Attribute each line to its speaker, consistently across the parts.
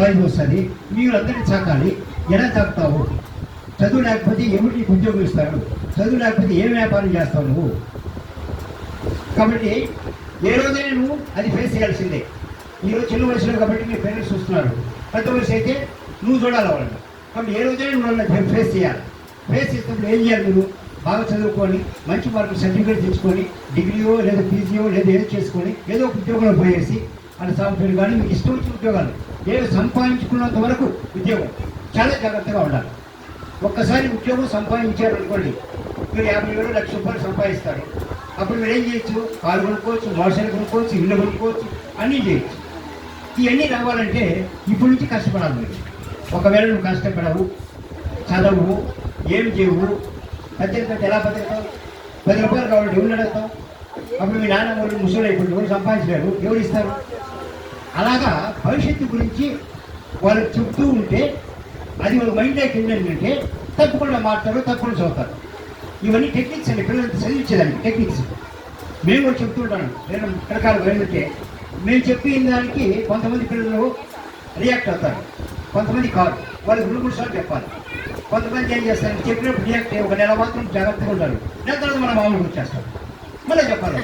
Speaker 1: బాధ్యత వస్తుంది. మీరు అందరినీ చాకాలి ఎలా చాకుతావు చదువు లేకపోతే ఎవరు ఉద్యోగం ఇస్తారు? చదువు లేకపోతే ఏం వ్యాపారం చేస్తావు నువ్వు? కాబట్టి ఏ రోజైనా నువ్వు అది ఫేస్ చేయాల్సిందే. ఈరోజు చిన్న వయసులో కాబట్టి మీ పేరెంట్స్ చూస్తున్నారు. పెద్ద వయసు అయితే నువ్వు చూడాలి వాళ్ళని. కాబట్టి ఏ రోజైనా నువ్వు ఫేస్ చేయాలి. ఫేస్ చేసినప్పుడు ఏం చేయాలి నువ్వు బాగా చదువుకొని మంచి మార్కులు సర్టిఫికేట్ తెచ్చుకొని డిగ్రీయో లేదా పీజీయో లేదా ఏదో చేసుకొని ఏదో ఒక ఉద్యోగంలో పోయేసి అని సాఫ్ట్వేర్ కానీ మీకు ఇష్టం వచ్చిన ఉద్యోగాలు. ఏదో సంపాదించుకున్నంత వరకు ఉద్యోగం. చాలా జాగ్రత్తగా ఉండాలి. ఒక్కసారి ఉద్యోగం సంపాదించారనుకోండి మీరు యాభై వేలు లక్ష రూపాయలు సంపాదిస్తారు. అప్పుడు మీరు ఏం చేయొచ్చు? కారు కొనుక్కోవచ్చు మోటార్ సైకిల్ కొనుక్కోవచ్చు ఇల్లు కొనుక్కోవచ్చు అన్నీ చేయొచ్చు. ఇవన్నీ రావాలంటే ఇప్పటి నుంచి కష్టపడాలి మీరు. ఒకవేళ నువ్వు కష్టపడవు చదవు ఏం చేయవు పెద్దలకంటే ఎలా బతుకుతావు? పది రూపాయలు కావాలంటే ఎవరు నడుస్తావు అప్పుడు మీ నాన్న వాళ్ళు ముసలు అయిపోయి ఎవరు సంపాదించలేరు? ఎవరు ఇస్తారు? అలాగా భవిష్యత్తు గురించి వాళ్ళు చెప్తూ ఉంటే అది వాళ్ళ మైండ్లోకి ఏంటంటే తప్పకుండా మారుతారు తప్పకుండా చదువుతారు. ఇవన్నీ టెక్నిక్స్ అండి. పిల్లలకి చదివించేదానికి టెక్నిక్స్ మేము కూడా చెప్తుంటాను నేను పిల్లకాయలు ఏంటంటే మేము చెప్పిన దానికి కొంతమంది పిల్లలు రియాక్ట్ అవుతారు. కొంతమంది కాదు. వాళ్ళకి రెండు మూడు సార్లు చెప్పాలి. కొంతమంది ఏం చేస్తారు? చెప్పినప్పుడు రియాక్ట్ అయ్యి ఒక నెల మాత్రం జాగ్రత్తగా ఉంటారు నెల తర్వాత మనం మామూలు వచ్చేస్తాం. మళ్ళీ చెప్పాలి.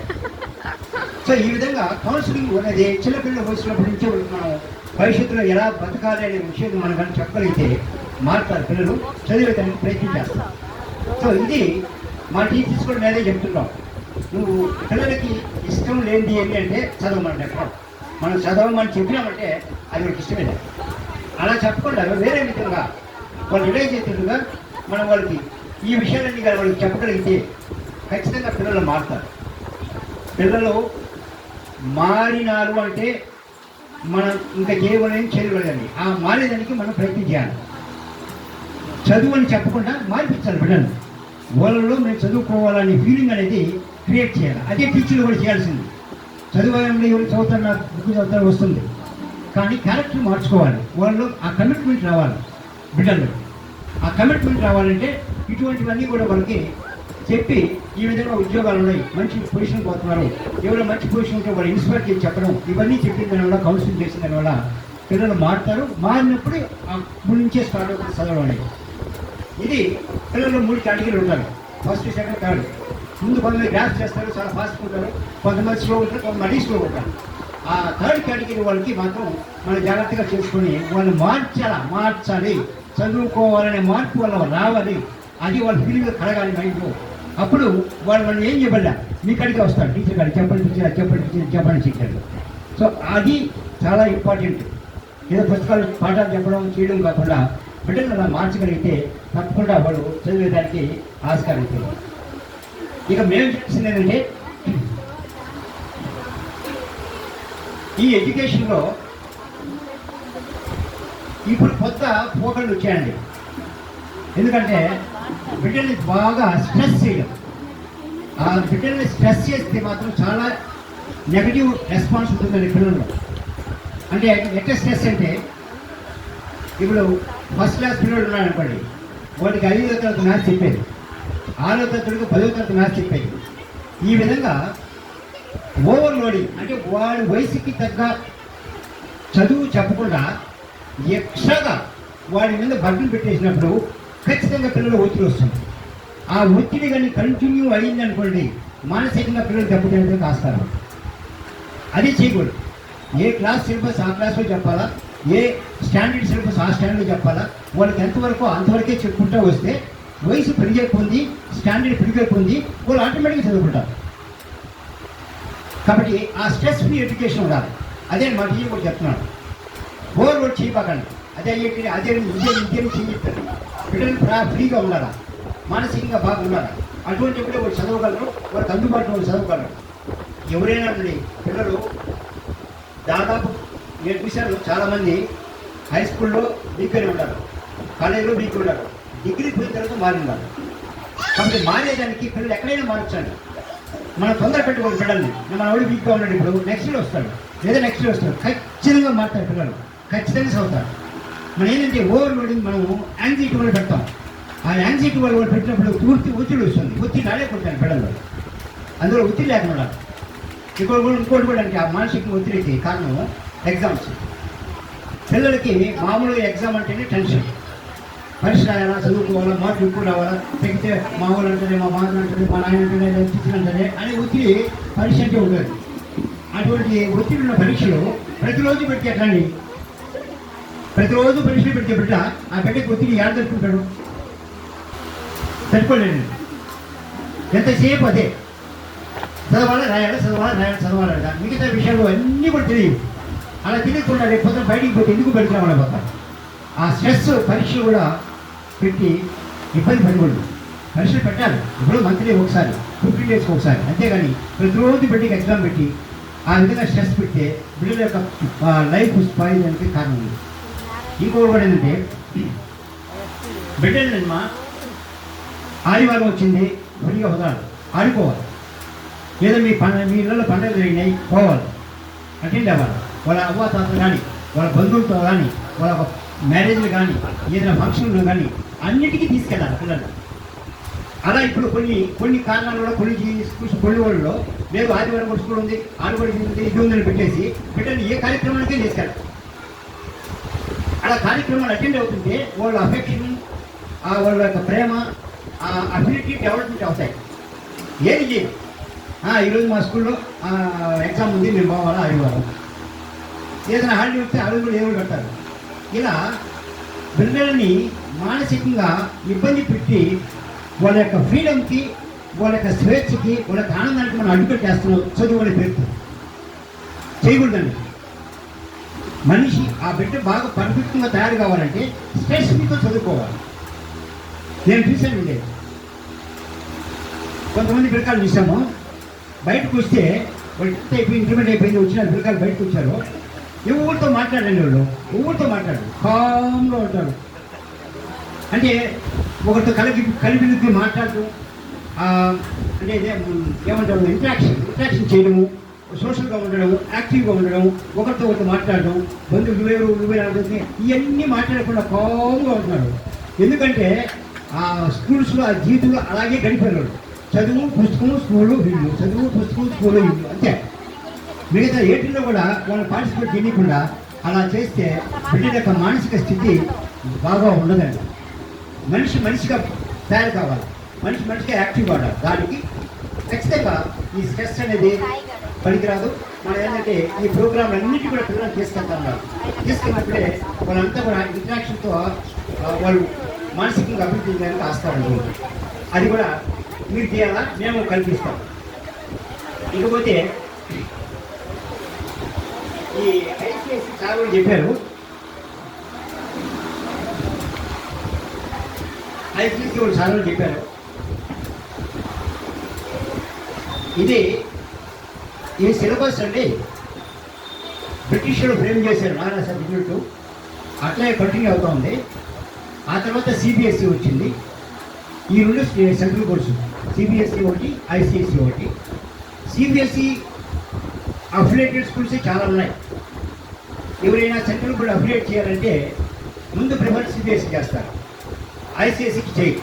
Speaker 1: సో ఈ విధంగా కౌన్సిలింగ్ అనేది చిన్నపిల్లల వయసున్నప్పటి నుంచి మనం భవిష్యత్తులో ఎలా బతకాలి అనే విషయం మనం కానీ చెప్పగలిగితే మారుతారు పిల్లలు. చదివేదానికి ప్రయత్నం చేస్తారు సో ఇది మా టీచర్స్ కూడా నేనే చెప్తున్నాం. నువ్వు పిల్లలకి ఇష్టం లేనిది ఏంటి అంటే చదవమని చెప్పడం మనం చదవమని చెప్పినామంటే అది వాళ్ళకి ఇష్టమే లేదు అలా చెప్పకుండా వేరే విధంగా వాళ్ళు రిలైజ్ చేసేట్టుగా మనం వాళ్ళకి ఈ విషయాలన్నీ కానీ వాళ్ళకి చెప్పగలిగితే ఖచ్చితంగా పిల్లలు మారుతారు. పిల్లలు మారినారు అంటే మనం ఇంకా చేయగలని చేయగలగాలి ఆ మారేదానికి మనం ప్రయత్నం చేయాలి. చదువు అని చెప్పకుండా మార్పించాలి బిడ్డను వాళ్ళలో మేము చదువుకోవాలనే ఫీలింగ్ అనేది క్రియేట్ చేయాలి. అదే టీచర్లు కూడా చేయాల్సింది. చదువులో ఎవరు చదువుతున్న బుక్ చదువుతారు వస్తుంది. కానీ క్యారెక్టర్ మార్చుకోవాలి. వాళ్ళు ఆ కమిట్మెంట్ రావాలి. బిడ్డలు ఆ కమిట్మెంట్ రావాలంటే ఇటువంటివన్నీ కూడా వాళ్ళకి చెప్పి ఈ విధంగా ఉద్యోగాలు ఉన్నాయి మంచి పొజిషన్ పోతున్నారు. ఎవరో మంచి పొజిషన్ ఉంటే వాళ్ళు ఇన్స్పైర్ చేసి చెప్పడం. ఇవన్నీ చెప్పిన దానివల్ల కౌన్సిలింగ్ చేసిన దానివల్ల పిల్లలు మారుతారు. మారినప్పుడు ముందు నుంచే స్టార్ట్ అవుతుంది చదవడం అనేది. ఇది పిల్లలు మూడు కేటగిరీలు ఉంటారు. ఫస్ట్ సెకండ్ థర్డ్ ముందు కొంతమంది డ్యాన్స్ చేస్తారు చాలా ఫాస్ట్ ఉంటారు. కొంతమంది స్లో ఉంటారు కొంతమంది స్లో ఉంటారు. ఆ థర్డ్ కేటగిరీ వాళ్ళకి మాత్రం మనం జాగ్రత్తగా చేసుకొని వాళ్ళు మార్చాలా మార్చాలి. చదువుకోవాలనే మార్పు వల్ల రావాలి. అది వాళ్ళ ఫీలింగ్ కలగాలి మైండ్లో అప్పుడు వాళ్ళు మనం ఏం చెప్పలే? మీ కాడికి వస్తాడు టీచర్ గారు చెప్పండి టీచర్ చెప్పండి టీచర్ చెప్పండి టీచర్ సో అది చాలా ఇంపార్టెంట్ ఏదో పుస్తకాలు పాఠాలు చెప్పడం చేయడం కాకుండా బిడ్డలు అలా మార్చగలిగితే తప్పకుండా వాడు చదివేదానికి ఆస్కారం ఉంటుంది. ఇక మేము చేసింది ఏంటంటే ఈ ఎడ్యుకేషన్లో ఇప్పుడు కొత్త పోకళ్ళు వచ్చాయండి. ఎందుకంటే బిడ్డల్ని బాగా స్ట్రెస్ చేయడం. ఆ బిడ్డల్ని స్ట్రెస్ చేస్తే మాత్రం చాలా నెగటివ్ రెస్పాన్స్ ఉంటుందండి పిల్లల్లో. అంటే ఎట్ట స్ట్రెస్ అంటే ఇప్పుడు ఫస్ట్ క్లాస్ పిల్లలు ఉన్నాడు అనుకోండి వాడికి ఐదో తరగతి మ్యాథ్స్ చెప్పేది. ఆరో తరగతికి పదో తరగతి మ్యాథ్స్ చెప్పేది. ఈ విధంగా ఓవర్లోడింగ్ అంటే వాడి వయసుకి తగ్గ చదువు చెప్పకుండా ఎక్స్ట్రాగా వాడి మీద బట్టలు పెట్టేసినప్పుడు ఖచ్చితంగా పిల్లలు ఒత్తిడి వస్తుంది. ఆ ఒత్తిడి కానీ కంటిన్యూ అయింది అనుకోండి మానసికంగా పిల్లలు దెబ్బతినడానికి ఆస్కారం. అది చేయకూడదు. ఏ క్లాస్ సిలబస్ ఆ క్లాస్లో చెప్పాలా? ఏ స్టాండర్డ్ సిలబస్ ఆ స్టాండర్డ్ చెప్పాలా? వాళ్ళకి ఎంతవరకు అంతవరకే చెప్పుకుంటూ వస్తే వయసు పెరిగే పొంది స్టాండర్డ్ పెరిగే పొంది వాళ్ళు ఆటోమేటిక్గా చదువుకుంటారు. కాబట్టి ఆ స్ట్రెస్ ఫ్రీ ఎడ్యుకేషన్ ఉండాలి. అదే మా టీచర్ కూడా చెప్తున్నాడు. బోర్ కూడా చేయపాకండి అదే ఏంటి అదే ఇదే విద్యను పిల్లలు ఫ్రీగా ఉన్నారా? మానసికంగా బాగా ఉన్నారా అటువంటి ఎప్పుడే వాళ్ళు చదవగలరు వాళ్ళకి అందుబాటులో వాళ్ళు చదవగలరు ఎవరైనా పిల్లలు దాదాపు నేను చాలామంది హై స్కూల్లో వీక్గానే ఉంటారు కాలేజీలో వీక్ ఉంటారు డిగ్రీ పోయిన తర్వాత మారి ఉన్నారు. కాబట్టి మారేదానికి పిల్లలు ఎక్కడైనా మార్చండి మనం తొందర పెట్టుకోవాలి పిల్లల్ని. మన ఆవిడ వీక్గా ఉన్నాడు ఇప్పుడు. నెక్స్ట్ ఇయర్ వస్తాడు. లేదా నెక్స్ట్ ఇయర్ వస్తాడు. ఖచ్చితంగా మారుతారు పిల్లలు. ఖచ్చితంగా చదువుతారు. మనం ఏంటంటే ఓవర్ లోడింగ్ మనం యాంగ్జైటీ వల్ల పెడతాం. ఆ యాంగ్జైటీ వల్ల కూడా పెట్టినప్పుడు పూర్తి ఒత్తిడి వస్తుంది. ఒత్తిడి ఆడేకుంటాను పెడల్లో అందులో ఒత్తిడి లేకుండా ఇక్కడ కూడా ఇంకోటి కూడా అంటే ఆ మానసిక ఒత్తిడికి కారణం ఎగ్జామ్స్. పిల్లలకి మామూలుగా ఎగ్జామ్ అంటేనే టెన్షన్. పరీక్ష రాయాలా చదువుకోవాలా మార్కులు ఎక్కువ రావాలా తగ్గితే మా ఊరు అంటేనే మా మామూలు అంటేనే మా నాయన అంటేనే టీచర్ అంటేనే ఒత్తిడి పరీక్ష అంటే ఉండదు అటువంటి ఒత్తిడి ఉన్న పరీక్షలు ప్రతిరోజు పెట్టి ఎట్లండి ప్రతిరోజు పరీక్షలు పెడితే బిడ్డ ఆ బిడ్డకి ఒత్తిడి ఏడ తట్టుకుంటాడు? తట్టుకోలేడు. ఎంతసేపు అదే? చదవాలా? రాయాలా? చదవాలా? రాయాలి? చదవాలంట మిగతా విషయాలు అన్నీ కూడా తెలియదు అలా తెలియకుండా రేపు పొద్దున బయటికి పోతే ఎందుకు పెడుతున్నామని పోతాం ఆ స్ట్రెస్ పరీక్ష కూడా పెట్టి ఇబ్బంది పడకూడదు. పరీక్షలు పెట్టాలి. ఇప్పుడు మంత్లీ ఒకసారి ఫిఫ్టీన్ డేస్కి ఒకసారి. అంతేగాని ప్రతిరోజు బిడ్డకి ఎగ్జామ్ పెట్టి ఆ విధంగా స్ట్రెస్ పెడితే బిడ్డల యొక్క లైఫ్ స్పాయిల్ అనేది కారణం ఇంకొక ఇంకొకటి కూడా ఏంటంటే ఆదివారం వచ్చింది ఫ్రీగా వదలాలి. ఆడుకోవాలి. లేదా మీ పండ మీ ఇళ్ళలో పండుగలు జరిగినాయి పోవాలి. అటెండ్ అవ్వాలి. వాళ్ళ అవ్వ తాత కానీ వాళ్ళ బంధువులతో కానీ వాళ్ళ మ్యారేజ్లు కానీ ఏదైనా ఫంక్షన్లు కానీ అన్నిటికీ తీసుకెళ్ళాలి పిల్లలు అలా ఇప్పుడు కొన్ని కొన్ని కారణాల వల్ల కొన్ని స్కూల్స్ కొన్ని వాళ్ళలో లేదు ఆదివారం కూడా స్కూల్ ఉంది ఆదివారం ఉంది ఇది ఉందని పెట్టేసి బిడ్డలు ఏ కార్యక్రమానికే తీసుకెళ్ళాలి. అలా కార్యక్రమాలు అటెండ్ అవుతుంటే వాళ్ళ అఫెక్షన్ వాళ్ళ యొక్క ప్రేమ ఆ అబిలిటీ డెవలప్మెంట్ అవుతాయి. ఏది చేయదు ఈరోజు మా స్కూల్లో ఎగ్జామ్ ఉంది మేము పోవాలా ఆదివారం ఏదైనా హాలిడే వస్తే ఆ రోజు కూడా ఏమో పెడతారు ఇలా పిల్లల్ని మానసికంగా ఇబ్బంది పెట్టి వాళ్ళ యొక్క ఫ్రీడమ్కి వాళ్ళ యొక్క స్వేచ్ఛకి వాళ్ళ యొక్క ఆనందానికి మనం అడ్డుకట్టేస్తున్నాం. చదువు అనే పేరుతో. చేయకూడదండి. మనిషి ఆ బిడ్డ బాగా పర్ఫెక్ట్గా తయారు కావాలంటే స్ట్రెస్ మీతో చదువుకోవాలి. నేను చూశాను లేదు కొంతమంది పిల్లకాయలు చూసాము బయటకు వస్తే వాళ్ళు టెన్త్ అయిపోయి ఇంటర్మీడియట్ అయిపోయింది వచ్చిన పిల్లకాయలు బయటకు వచ్చారు ఎవరితో మాట్లాడండి వాళ్ళు? ఎవరితో మాట్లాడు కామ్లో ఉంటారు. అంటే ఒకరితో కలిపి కలిపి మాట్లాడుతూ అంటే ఏమంటారు ఇంట్రాక్షన్ ఇంట్రాక్షన్ చేయడము. సోషల్గా ఉండడం యాక్టివ్గా ఉండడం ఒకరితో ఒకరు మాట్లాడడం బంధువులు నువ్వేరు నువ్వే ఆడుతుంది ఇవన్నీ మాట్లాడకుండా కామ్గా ఉంటున్నాడు ఎందుకంటే ఆ స్కూల్స్లో ఆ జీవితంలో అలాగే గడిపారు చదువు పుస్తకం స్కూలు ఇల్లు చదువు పుస్తకం స్కూలు ఇల్లు అంతే. మిగతా ఏటిల్లో కూడా వాళ్ళు పార్టిసిపేట్ చేయకుండా అలా చేస్తే బిడ్డ యొక్క మానసిక స్థితి బాగా ఉండదండి. మనిషి మనిషిగా తయారు కావాలి. మనిషి మనిషిగా యాక్టివ్ కావాలి దానికి ఖచ్చితంగా ఈ స్ట్రెస్ అనేది పనికిరాదు. మనం ఏంటంటే ఈ ప్రోగ్రామ్ అన్నిటి కూడా పిల్లలు తీసుకెళ్తాం ఉన్నారు తీసుకెళ్ళినప్పుడే వాళ్ళంతా కూడా ఇంట్రాక్షన్తో వాళ్ళు మానసికంగా అభివృద్ధి చేయడానికి ఆస్కారం అది కూడా మీరు చేయాలా? మేము కల్పిస్తాం. ఇకపోతే ఈ ఐసిఎస్సి చాలా చెప్పారు. ఐసిఎస్సి వాళ్ళు చాలా చెప్పారు. ఇది ఈ సిలబస్ అండి. బ్రిటిష్ ఫ్రేమ్ చేశారు నారా సబ్జెక్టు అట్లే కంటిన్యూ అవుతా ఉంది. ఆ తర్వాత సిబిఎస్ఈ వచ్చింది. ఈ రెండు సెంట్రల్ బోర్డ్స్ సిబిఎస్ఈ ఒకటి ఐసిఎస్ఈ ఒకటి. సిబిఎస్ఈ అఫిలియేటెడ్ స్కూల్స్ చాలా ఉన్నాయి. ఎవరైనా సెంట్రల్ బోర్డు అఫిలియేట్ చేయాలంటే ముందు ప్రిఫర్ సిబిఎస్ఈ చేస్తారు. ఐసిఎస్ఈకి చేయి.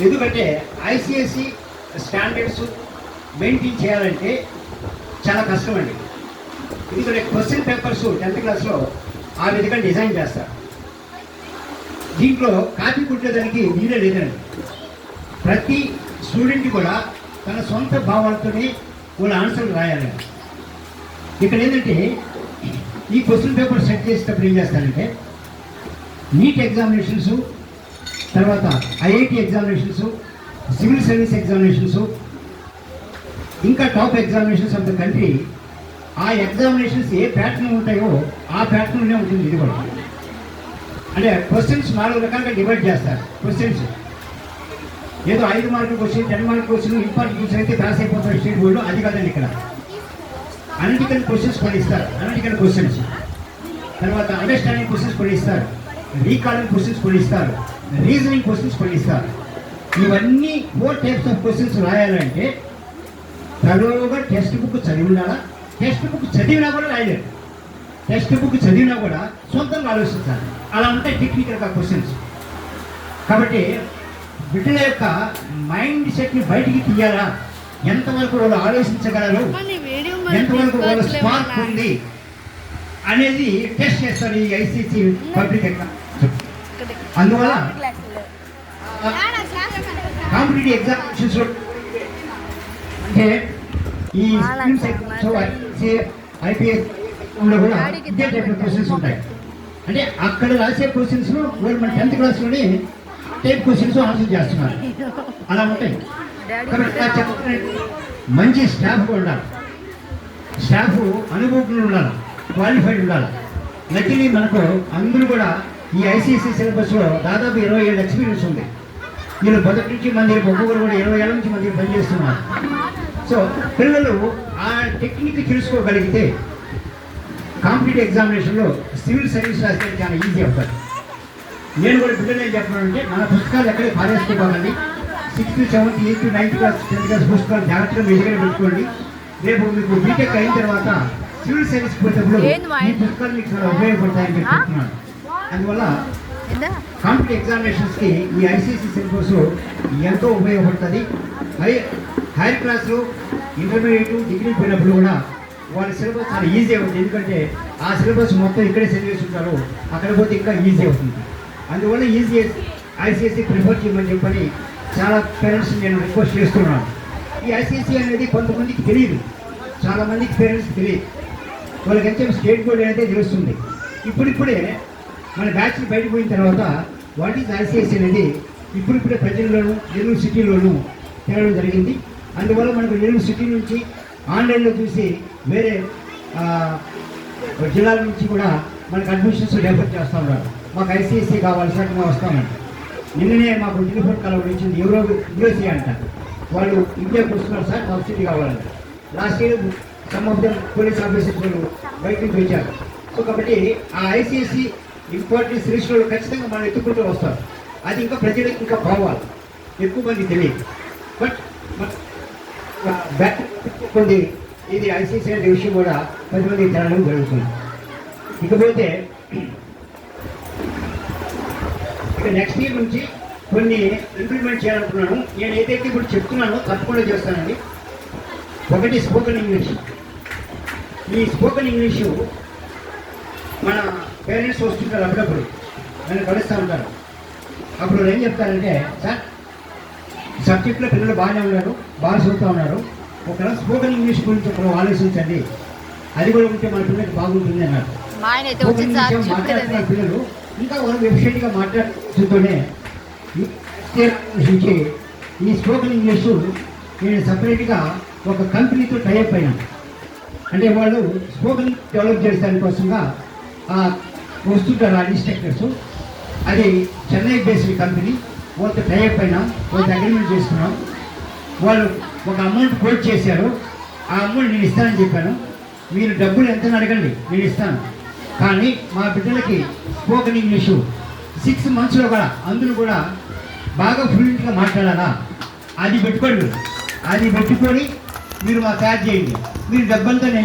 Speaker 1: ఎందుకంటే ఐసిఎస్ఈ స్టాండర్డ్స్ మెయింటైన్ చేయాలంటే చాలా కష్టం అండి ఎందుకంటే క్వశ్చన్ పేపర్స్ టెన్త్ క్లాస్లో ఆ విధంగా డిజైన్ చేస్తారు. దీంట్లో కాపీ కుట్టేదానికి వీలే లేదండి. ప్రతి స్టూడెంట్ కూడా తన సొంత భావాలతోనే వాళ్ళ ఆన్సర్లు రాయాలండి ఇక్కడ ఏంటంటే ఈ క్వశ్చన్ పేపర్ సెట్ చేసేటప్పుడు ఏం చేస్తారంటే నీట్ ఎగ్జామినేషన్స్ తర్వాత IIT examinations civil service examinations ఇంకా top examinations of the country ఆ ఎగ్జామినేషన్స్ ఏ ప్యాటర్న్ ఉంటాయో ఆ ప్యాటర్న్లోనే ఉంటుంది ఇది కూడా. అంటే క్వశ్చన్స్ నాలుగు రకాలుగా డివైడ్ చేస్తారు క్వశ్చన్స్ ఏదో ఐదు మార్కులు క్వశ్చన్ టెన్ మార్కులు క్వశ్చన్ ఇంపార్టెంట్ క్వశ్చన్ అయితే పాస్ అయిపోతారు స్టేట్ బోర్డు అది కాదండి ఇక్కడ. అనలిటికల్ క్వశ్చన్స్ కొన్ని ఇస్తారు అనలిటికల్ క్వశ్చన్స్ తర్వాత అండర్స్టాండింగ్ క్వశ్చన్స్ కొన్ని ఇస్తారు రీకాలింగ్ క్వశ్చన్స్ కొన్ని ఇస్తారు రీజనింగ్ క్వశ్చన్స్ కొన్ని ఇస్తారు. ఇవన్నీ ఫోర్ టైప్స్ ఆఫ్ క్వశ్చన్స్ రాయాలంటే తరువుగా టెక్స్ట్ బుక్ చదివి ఉండాలా టెక్స్ట్ బుక్ చదివినా కూడా రాయలేరు టెక్స్ట్ బుక్ చదివినా కూడా సొంతంగా ఆలోచించాలి అలా ఉంటాయి టెక్నికల్గా క్వశ్చన్స్ కాబట్టి బిడ్డల యొక్క మైండ్ సెట్ని బయటికి తీయాలా? ఎంతవరకు వాళ్ళు ఆలోచించగలరు? ఎంతవరకు వాళ్ళ స్పార్క్ ఉంది? అనేది టెస్ట్ చేస్తారు ఈ ఐసీసీ పబ్లిక్ ఎగ్జామ్ అందువల్ల కాంపిటేటివ్ ఎగ్జామినేషన్స్ అంటే ఈ ఐపీఎస్లో కూడా ఇదే టైప్ క్వశ్చన్స్ ఉంటాయి. అంటే అక్కడ రాసే క్వశ్చన్స్ వాళ్ళు మన టెన్త్ క్లాస్లోనే టైప్ క్వశ్చన్స్ ఆన్సర్ చేస్తున్నారు. అలా ఉంటాయి. మంచి స్టాఫ్ ఉండాలి. స్టాఫ్ అనుభవజ్ఞులు ఉండాలి. క్వాలిఫైడ్ ఉండాలి. లక్కీలీ మనకు అందరూ కూడా ఈ ఐసీసీ సిలబస్లో దాదాపు ఇరవై ఏడు ఎక్స్పీరియన్స్ ఉంది. వీళ్ళు మొదటి నుంచి మంది ఒక్కొక్కరు కూడా ఇరవై ఏళ్ళ నుంచి మంది పనిచేస్తున్నారు. సో పిల్లలు ఆ టెక్నిక్ తెలుసుకోగలిగితే కాంపిటేటివ్ ఎగ్జామినేషన్లో సివిల్ సర్వీస్ రాస్తే చాలా ఈజీ అవుతుంది. నేను కూడా పిల్లలు ఏం చెప్పానంటే మన పుస్తకాలు ఎక్కడే పారేసుకోవాలండి sixth seventh eighth ninth class tenth class పుస్తకాలు జాగ్రత్తగా మీ దగ్గర పెట్టుకోండి. రేపు మీకు బీటెక్ అయిన తర్వాత సివిల్ సర్వీస్ పోయేటప్పుడు ఈ పుస్తకాలు మీకు చాలా ఉపయోగపడతాయని చెప్తున్నాను. అందువల్ల కాంపిటేటివ్ ఎగ్జామినేషన్స్కి ఈ ఐసీసీ సిలబస్ ఎంతో ఉపయోగపడుతుంది. హై హైయర్ క్లాసులు ఇంటర్మీడియట్ డిగ్రీ పోయినప్పుడు కూడా వాళ్ళ సిలబస్ చాలా ఈజీ అవుతుంది ఎందుకంటే ఆ సిలబస్ మొత్తం ఇక్కడే చదివేసి ఉంటారు. అక్కడ పోతే ఇంకా ఈజీ అవుతుంది అందువల్ల ఈజీ ఐసీఎస్సీ ప్రిఫర్ చేయమని చెప్పని చాలా పేరెంట్స్ నేను రిక్వెస్ట్ చేస్తున్నాను. ఈ ఐసీఎస్సీ అనేది కొంతమందికి తెలియదు. చాలామందికి పేరెంట్స్ తెలియదు. వాళ్ళకి ఎంత స్టేట్ బోర్డ్ అనేది తెలుస్తుంది. ఇప్పుడిప్పుడే మన బ్యాచ్ బయటకు పోయిన తర్వాత వాట్ ఈజ్ ఐసీఎస్ అనేది ఇప్పుడిప్పుడే ప్రజల్లోనూ యూనివర్సిటీలోనూ సిటీలోనూ తేవడం జరిగింది. అందువల్ల మనకు యూనివర్సిటీ సిటీ నుంచి ఆన్లైన్లో చూసి వేరే జిల్లాల నుంచి కూడా మనకు అడ్మిషన్స్ డెవలప్ చేస్తూ ఉన్నారు. మాకు ఐసీఎస్సీ కావాలి సార్ మేము వస్తామండి నిన్ననే మాకు టెలిఫోన్ కాల్ వచ్చింది ఎవరో యూఎస్సీ అంట. వాళ్ళు ఇండియాకి వస్తున్నారు సార్ సబ్సిడీ సిటీ కావాలంట. Last year some of the police officers వాళ్ళు బయట నుంచి వచ్చారు. సో కాబట్టి ఆ ఐసీఎస్సీ ఇంపార్టెన్స్ లిస్టులో ఖచ్చితంగా మనం ఎత్తుకుంటూ వస్తారు. అది ఇంకా ప్రజలకు ఇంకా పోవాలి ఎక్కువ మంది తెలియదు. బట్ బ్యాక్ కొన్ని ఇది ఐసీసీ అనే విషయం కూడా పది మంది తెలడం జరుగుతుంది. ఇకపోతే ఇక నెక్స్ట్ ఇయర్ నుంచి కొన్ని ఇంప్లిమెంట్ చేయాలనుకున్నాను. నేను ఏదైతే ఇప్పుడు చెప్తున్నానో తప్పకుండా చేస్తానండి. ఒకటి స్పోకెన్ ఇంగ్లీష్ ఈ స్పోకెన్ ఇంగ్లీషు మన పేరెంట్స్ వస్తుంటారు అప్పుడప్పుడు నన్ను కలుస్తూ ఉంటారు. అప్పుడు నేను ఏం చెప్తారంటే సార్ సబ్జెక్ట్లో పిల్లలు బాగానే ఉన్నారు బాగా చదువుతూ ఉన్నారు. ఒకవేళ స్పోకెన్ ఇంగ్లీష్ గురించి ఒకరు ఆలోచించండి. అది కూడా ఉంటే మన పిల్లలకి బాగుంటుంది అన్నారు. మాట్లాడుతున్న పిల్లలు? ఇంకా వాళ్ళు ఎఫిషియెంట్గా మాట్లాడుతూనే నుంచి ఈ స్పోకెన్ ఇంగ్లీషు నేను సపరేట్గా ఒక కంపెనీతో టైప్ అయినాను అంటే వాళ్ళు స్పోకెన్ డెవలప్ చేసే కోసంగా ఆ వస్తుంటారు ఆ ఇన్స్ట్రక్టర్స్. అది చెన్నై బేస్డ్ కంపెనీ. వాళ్ళతో టైప్ అయినా వాళ్ళతో అగ్రిమెంట్ చేసుకున్నాం. వాళ్ళు ఒక అమౌంట్ కోట్ చేశారు. ఆ అమౌంట్ నేను ఇస్తానని చెప్పాను. మీరు డబ్బులు ఎంత అడగండి. నేను ఇస్తాను. కానీ మా బిడ్డలకి స్పోకెన్ ఇంగ్లీషు సిక్స్ మంత్స్లో కూడా అందులో కూడా బాగా ఫ్లూయెంట్గా మాట్లాడాలా? అది పెట్టుకోండి. అది పెట్టుకొని మీరు మా ఛార్జ్ చేయండి. మీరు డబ్బంతా నేను